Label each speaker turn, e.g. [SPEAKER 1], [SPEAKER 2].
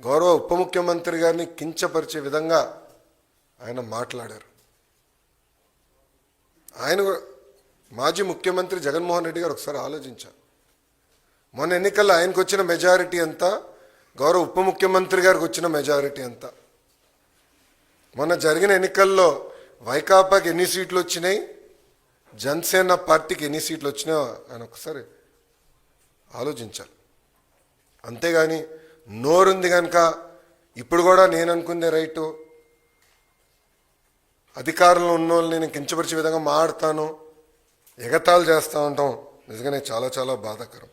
[SPEAKER 1] గౌరవ ఉప ముఖ్యమంత్రి గారిని కించపరిచే విధంగా ఆయన మాట్లాడారు. ఆయన కూడా- మాజీ ముఖ్యమంత్రి జగన్మోహన్ రెడ్డి గారు ఒకసారి ఆలోచించారు. మొన్న ఎన్నికల్లో ఆయనకు వచ్చిన మెజారిటీ ఎంత గౌరవ ఉప ముఖ్యమంత్రి గారికి వచ్చిన మెజారిటీ ఎంత మొన్న జరిగిన ఎన్నికల్లో వైకాపాకి ఎన్ని సీట్లు వచ్చినాయి జనసేన పార్టీకి ఎన్ని సీట్లు వచ్చినాయో ఆయన ఒకసారి ఆలోచించాలి. అంతేగాని నోరుంది కనుక ఇప్పుడు కూడా నేను అనుకుందే రైటు. అధికారంలో ఉన్న వాళ్ళని నేను కించపరిచే విధంగా మాడతాను ఎగతాళి చేస్తూ ఉంటాం. నిజంగానే చాలా చాలా బాధాకరం.